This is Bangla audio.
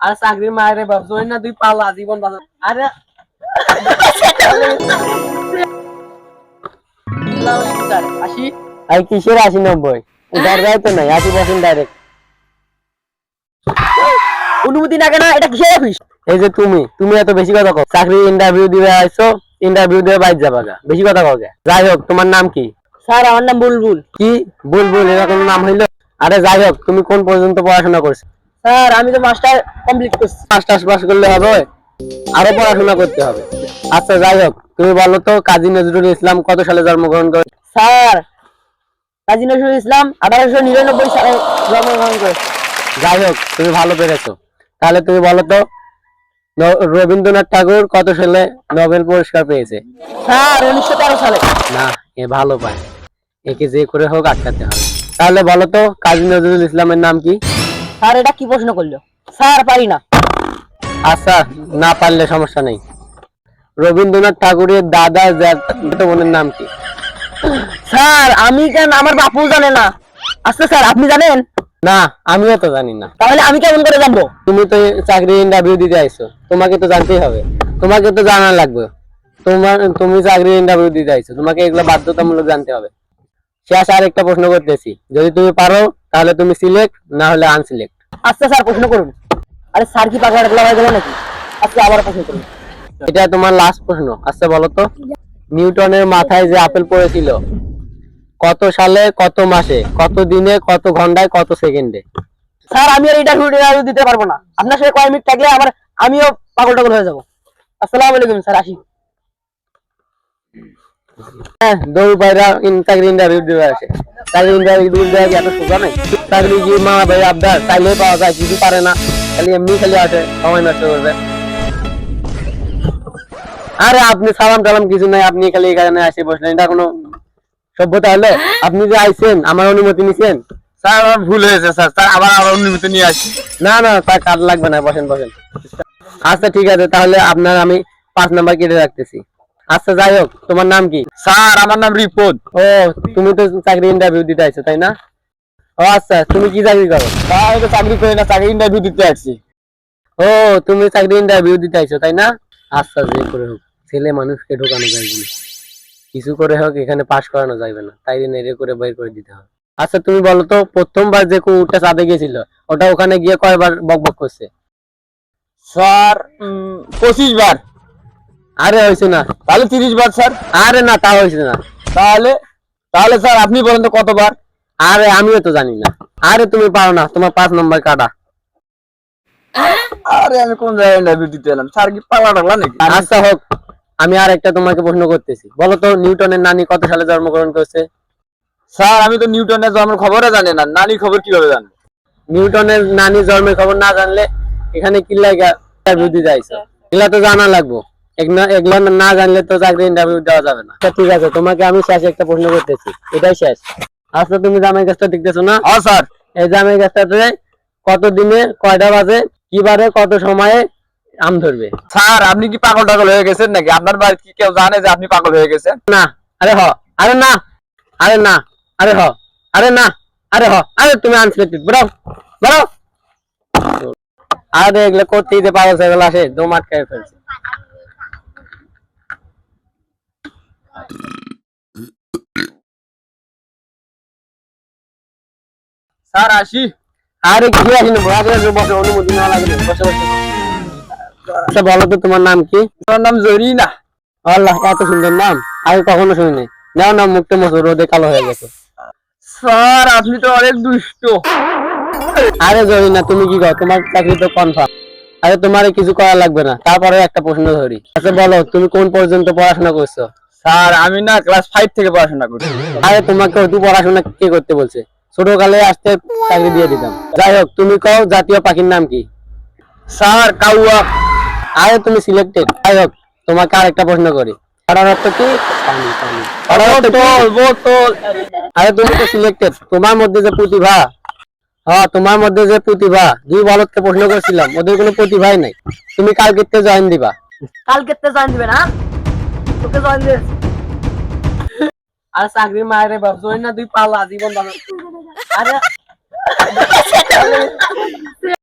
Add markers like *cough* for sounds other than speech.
আর চাকরির মায়ের বাপ জয় না তুই পালা জীবন বাঁচা আরে। কিসের আশি নব্বই? দরজায় তো নাই আশি পার্সেন্ট ডাইরেক্ট অনুমতি না কেনা এটা কিসের অফিস এই যে তুমি তুমি এত বেশি কথা কও। চাকরি ইন্টারভিউ দিবে আইছো ইন্টারভিউ দিয়ে বাইর যাবা গা। বেশি কথা কও গে। যাই হোক তোমার নাম কি? স্যার আমার নাম বুলবুল। কি? বুলবুল এরকম নাম হইল? আরে যাই হোক তুমি কোন পর্যন্ত পড়াশোনা করছ? স্যার আমি তো মাস্টার কমপ্লিট করছি। মাস্টার্স পাস করলে হবে। আরও পড়াশোনা করতে হবে। আচ্ছা যাই হোক তুমি বলো তো কাজী নজরুল ইসলাম কত সালে জন্মগ্রহণ করে? স্যার কাজী নজরুল ইসলাম আঠারোশো নিরানব্বই সালে জন্মগ্রহণ করেছে যাই হোক তুমি ভালো পেরেছ। তাহলে তুমি বলো তো রবীন্দ্রনাথ ঠাকুর কত সালে নোবেল পুরস্কার পেয়েছে? স্যার উনিশশো তেরো সালে। না এ ভালো পায়। একে যে করে হোক আটকাতে হবে। তাহলে বলো তো কাজী নজরুল ইসলামের নাম কি? স্যার এটা কি প্রশ্ন করল? স্যার পারি না। আচ্ছা না পারলে সমস্যা নেই। রবীন্দ্রনাথ ঠাকুরের দাদা বোনের নাম কি? স্যার আমি কেন আমার বাপু জানে না। আচ্ছা স্যার আপনি জানেন? না আমিও তো জানি না। তাহলে আমি কেমন করে জানব? তুমি তো চাকরি ইন্টারভিউ দিতে আইছো। তোমাকে তো জানতেই হবে। তোমাকে তো জানা লাগবে। তোমার তুমি চাকরি ইন্টারভিউ দিতে আইছো। তোমাকে এগুলো বাধ্যতামূলক জানতে হবে। শেষ আর একটা প্রশ্ন করতেছি। যদি তুমি পারো তাহলে তুমি সিলেক্ট না হলে আনসিলেক্ট আচ্ছা স্যার প্রশ্ন করুন। আরে স্যার কি পাকা রাখলা হয়ে গেল নাকি? আচ্ছা আবার প্রশ্ন করুন। এটা তোমার লাস্ট প্রশ্ন। আচ্ছা বলো তো। নিউটনের মাথায় যে আপেল পড়েছিল কত সালে কত মাসে কত দিনে কত ঘন্টায় কত সেকেন্ডে? স্যার আমি আর এটা ইন্টারভিউ দিতে পারব না। আপনার সাথে কয় মিনিট থাকলে আমার আমিও পাগল টাগল হয়ে যাব। আসসালামু আলাইকুম স্যার আসি। হ্যাঁ দৌড় বাইরা ইন্টারভিউ দিতে আসে। দিতে এত সোজা নাই? চাকরি কি মা ভাই আবদার চাইলে পাওয়া যায় কিছু পারে না। খালি এমনি খালি আসে সময় নষ্ট করবে। আরে আপনি সালাম টালাম কিছু নাই আপনি খালি এখানে আসে বসলেন। এটা কোনো সভ্যতা হলো? আপনি যে আইছেন আমার অনুমতি নিছেন? স্যার আমার ভুল হয়েছে স্যার। স্যার আবার আমার অনুমতি নিয়ে আসি। না না তার কাজ লাগবে না বসেন বসেন। আচ্ছা ঠিক আছে তাহলে আপনার আমি পাঁচ নাম্বার কেটে রাখতেছি। আচ্ছা যাই হোক তোমার নাম কি? স্যার আমার নাম রিপন। ও তুমি তো চাকরি ইন্টারভিউ দিতে আইছো তাই না? ও আচ্ছা তুমি কি চাকরি করো? স্যার আমি তো চাকরি করি না চাকরি ইন্টারভিউ দিতে আসছি। ও তুমি চাকরি ইন্টারভিউ দিতে আইছো তাই না? আচ্ছা যে করে হোক ছেলে মানুষকে ঢোকানো যাবে না কিছু করে হোক এখানে পাশ করানো যাবে না তাই জন্য এর করে বের করে দিতে হবে আচ্ছা তুমি বলো তো প্রথমবার যে কুকুরটা চাঁদে গেছিল ওটা ওখানে গিয়ে কয়বার বক বক করছে? স্যার পঁচিশ বার। আরে হয়েছে না। তাহলে তিরিশ বার স্যার। আরে না তা হয়েছে না। তাহলে তাহলে স্যার আপনি বলেন তো কতবার? আরে আমিও তো জানি না। আরে তুমি পারো না তোমার পাঁচ নম্বর কাটা। আরে আমি কোন জায়গায় ইন্টারভিউ দিতে এলাম? স্যার কি পালা টালা নাকি? আচ্ছা হোক আমি আর একটা তোমাকে প্রশ্ন করতেছি। বলো তো নিউটনের নানি কত সালে জন্মগ্রহণ করছে? স্যার আমি তো নিউটনের জন্মের খবরে জানি না। নানির খবর কীভাবে জানব? নিউটনের নানি জন্মের খবর না জানলে এখানে কি লাগা ইন্টারভিউ দিতে আইছো এগুলা তো জানা লাগবো। এগুলা- না জানলে তো চাকরি ইন্টারভিউ দেওয়া যাবে না। আচ্ছা ঠিক আছে তোমাকে আমি শেষ একটা প্রশ্ন করতেছি। এটাই শেষ। আচ্ছা তুমি জামাই গাছটা দেখতেছো না? হ্যাঁ স্যার। এই জামাই গাছটাতে কত দিনে কয়টা বাজে কি বারে কত সময়ে আম ধরবে? স্যার আপনি কি পাগল টাগল হয়ে গেছেন নাকি? আপনার বাড়িতে কি কেউ জানে যে আপনি পাগল হয়ে গেছেন? না আরে হ আরে না আরে না আরে হ আরে না আরে হ আরে তুমি আনসিলেক্টেড বড় বড় আরে এগুলো করতে দিতে পাগল সেগুলো আসে দম আটকায় ফেলছে। স্যার আসি। আরে কি আসি না বড় করে বসে অনুমতি না লাগলে বসে বসে। আচ্ছা বলো তো তোমার নাম কি? আমার নাম জরিনা। আল্লাহ এত সুন্দর নাম। আগে কখনো শুনিনি। নাও নাম মুখটা মতো রোদে কালো হয়ে গেছে। স্যার আপনি তো অনেক দুষ্ট। আরে জরি না তুমি কি কর? তোমার চাকরি তো কনফার্ম আরে তোমার কিছু করা লাগবে না। তারপরে একটা প্রশ্ন ধরি। আচ্ছা বলো তুমি কোন পর্যন্ত পড়াশোনা করছ? স্যার আমি না ক্লাস ফাইভ থেকে পড়াশোনা করি। আরে তোমাকে অতি পড়াশোনা কে করতে বলছে? ছোটকালে আসতে চাকরি দিয়ে দিতাম। যাই হোক তুমি কও জাতীয় পাখির নাম কি? স্যার কাউয়া। আরে তুমি সিলেক্টেড যাই হোক তোমাকে আর একটা প্রশ্ন করি। আরে তুমি তো সিলেক্টেড তোমার মধ্যে যে প্রতিভা। হ্যাঁ তোমার মধ্যে যে প্রতিভা। দুই বলদকে প্রশ্ন করেছিলাম ওদের কোনো প্রতিভাই নাই। তুমি কালকে জয়েন দিবা। কালকে জয়েন দিবে না? তোকে জয়েন দিবে আর চাকরির মায়ের বাপ জয় না তুই পালা জীবন বাঁচা আরে *laughs*